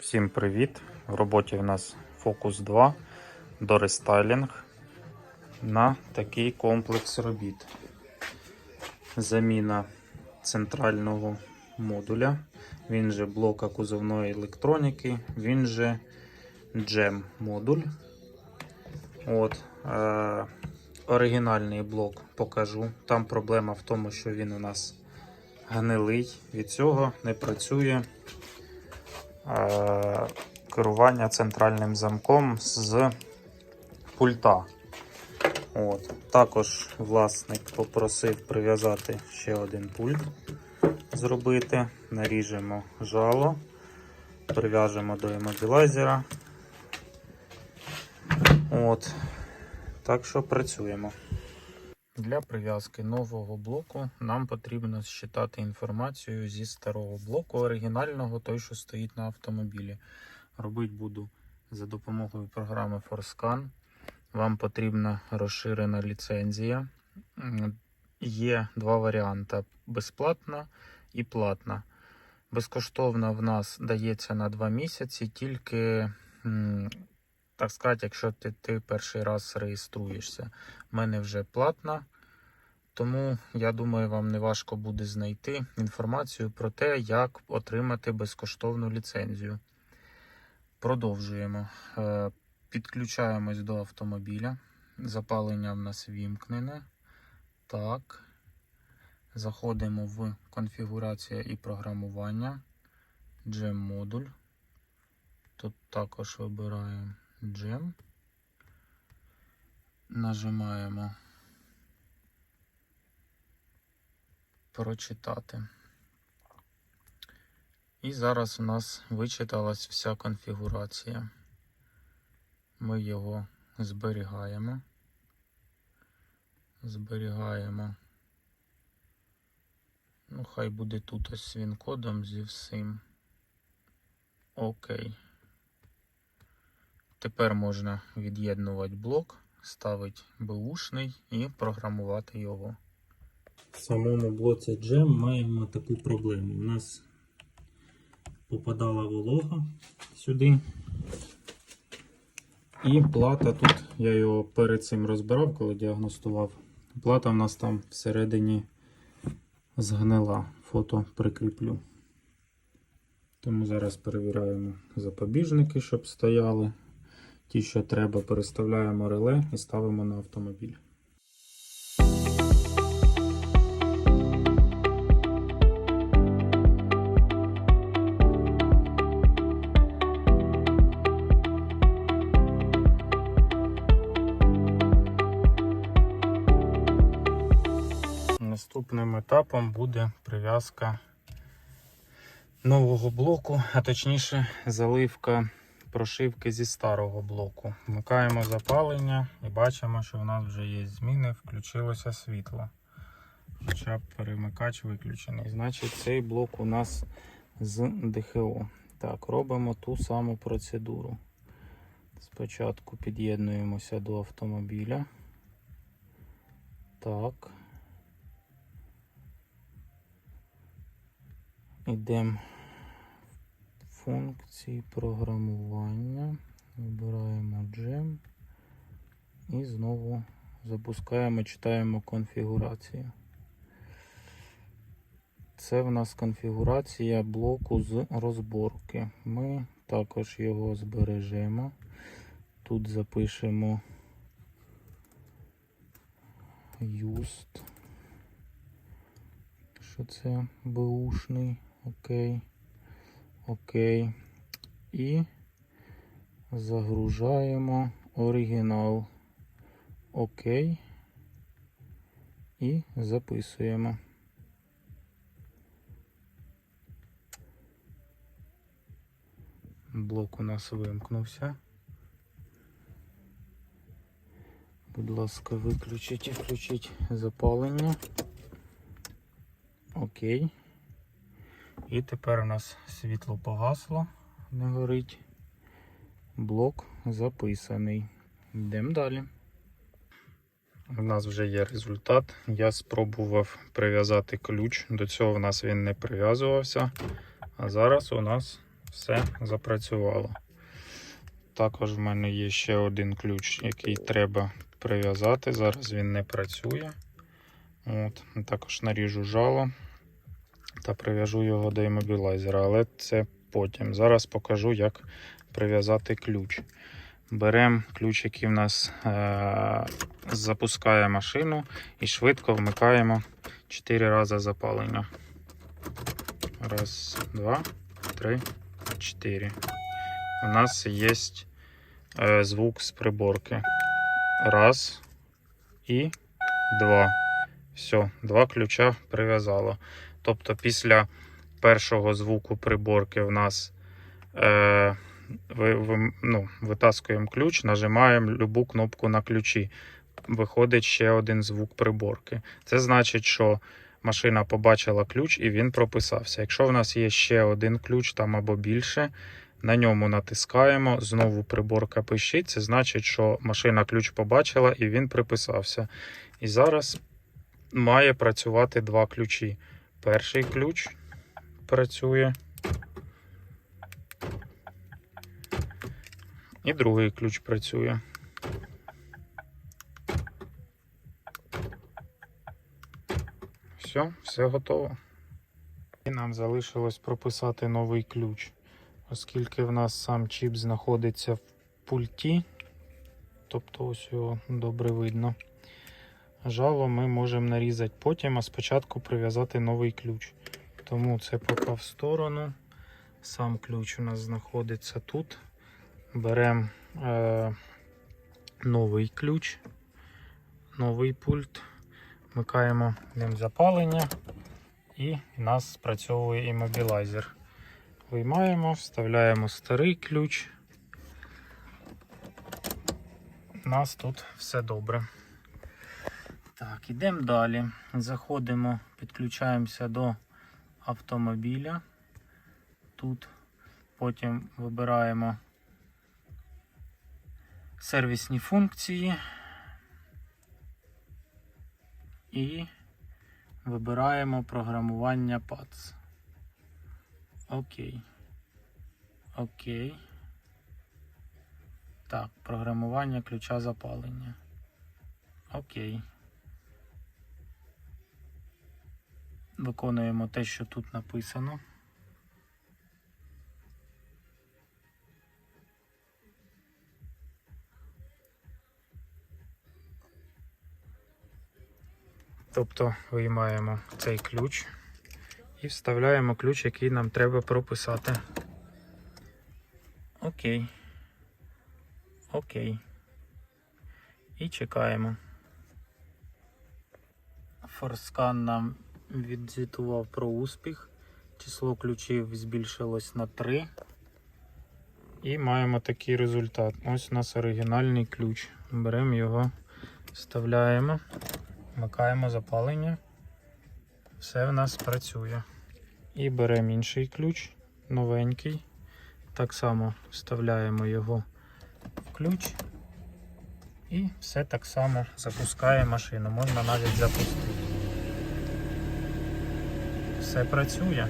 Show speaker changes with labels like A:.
A: Всім привіт! В роботі в нас Focus 2 до рестайлінг на такий комплекс робіт. Заміна центрального модуля, він же блока кузовної електроніки, він же джем модуль. От, е, оригінальний блок покажу. Там проблема в тому, що він у нас гнилий. Від цього не працює керування центральним замком з пульта. От. Також власник попросив прив'язати ще один пульт зробити. Наріжемо жало, прив'яжемо до іммобілайзера. От. Так що працюємо. Для прив'язки нового блоку нам потрібно считати інформацію зі старого блоку оригінального, той, що стоїть на автомобілі. Робити буду за допомогою програми ForScan. Вам потрібна розширена ліцензія. Є два варіанти: безплатна і платна. Безкоштовна в нас дається на 2 місяці, тільки, так сказати, якщо ти, ти перший раз реєструєшся. У мене вже платна. Тому я думаю, вам не важко буде знайти інформацію про те, як отримати безкоштовну ліцензію. Продовжуємо. Е, Підключаємось до автомобіля. Запалення в нас вімкнене. Так. Заходимо в конфігурація і програмування. Gem модуль. Тут також вибираємо Gem. Нажимаємо прочитати. І зараз у нас вичиталась вся конфігурація. Ми його зберігаємо. Зберігаємо. Ну, хай буде тут ось з він-кодом зі всім. Окей. Тепер можна від'єднувати блок, ставити бушний і програмувати його. В самому блоці Gem маємо таку проблему. У нас попадала волога сюди. І плата тут, я його перед цим розбирав, коли діагностував. Плата в нас там всередині згнила. Фото прикріплю. Тому зараз перевіряємо запобіжники, щоб стояли. Ті, що треба, переставляємо реле і ставимо на автомобіль. Наступним етапом буде прив'язка нового блоку, а точніше заливка прошивки зі старого блоку. Вмикаємо запалення і бачимо, що в нас вже є зміни, включилося світло. Хоча перемикач виключений. Значить, цей блок у нас з ДХО. Так, робимо ту саму процедуру. Спочатку під'єднуємося до автомобіля. Так. Йдемо функції програмування, вибираємо Gem і знову запускаємо, читаємо конфігурацію. Це в нас конфігурація блоку з розборки. Ми також його збережемо. Тут запишемо Just. Що це бушний? Окей. Окей. І загружаємо оригінал. Окей. І записуємо. Блок у нас вимкнувся. Будь ласка, виключіть і включіть запалення. Окей. І тепер у нас світло погасло, не горить. Блок записаний. Йдемо далі. У нас вже є результат. Я спробував прив'язати ключ. До цього в нас він не прив'язувався. А зараз у нас все запрацювало. Також в мене є ще один ключ, який треба прив'язати. Зараз він не працює. От, також наріжу жало та прив'яжу його до іммобілайзера, але це потім. Зараз покажу, як прив'язати ключ. Беремо ключ, який в нас е- запускає машину, і швидко вмикаємо 4 рази запалення. Раз, два, три, чотири. У нас є е, звук з приборки. Раз і два. Все, два ключа прив'язало. Тобто після першого звуку приборки в нас е, ви, ви, ну, витаскуємо ключ, нажимаємо любу кнопку на ключі. Виходить ще один звук приборки. Це значить, що машина побачила ключ і він прописався. Якщо в нас є ще один ключ там або більше, на ньому натискаємо, знову приборка пищить. Це значить, що машина ключ побачила і він приписався. І зараз має працювати два ключі. Перший ключ працює. І другий ключ працює. Все, все готово. І нам залишилось прописати новий ключ. Оскільки в нас сам чіп знаходиться в пульті, тобто ось його добре видно. Жало ми можемо нарізати потім, а спочатку прив'язати новий ключ. Тому це поки в сторону. Сам ключ у нас знаходиться тут. Беремо е, новий ключ, новий пульт, вмикаємо ним запалення і в нас спрацьовує іммобілайзер. Виймаємо, вставляємо старий ключ. У нас тут все добре. Так, ідемо далі. Заходимо, підключаємося до автомобіля. Тут потім вибираємо сервісні функції і вибираємо програмування PADS. Окей. Окей. Так, програмування ключа запалення. Окей. Виконуємо те, що тут написано. Тобто виймаємо цей ключ і вставляємо ключ, який нам треба прописати. Окей. Окей. І чекаємо. Форскан нам відзвітував про успіх. Число ключів збільшилось на 3. І маємо такий результат. Ось у нас оригінальний ключ. Беремо його, вставляємо, вмикаємо запалення. Все в нас працює. І беремо інший ключ, новенький. Так само вставляємо його в ключ. І все так само запускає машину. Можна навіть запустити. Все працює.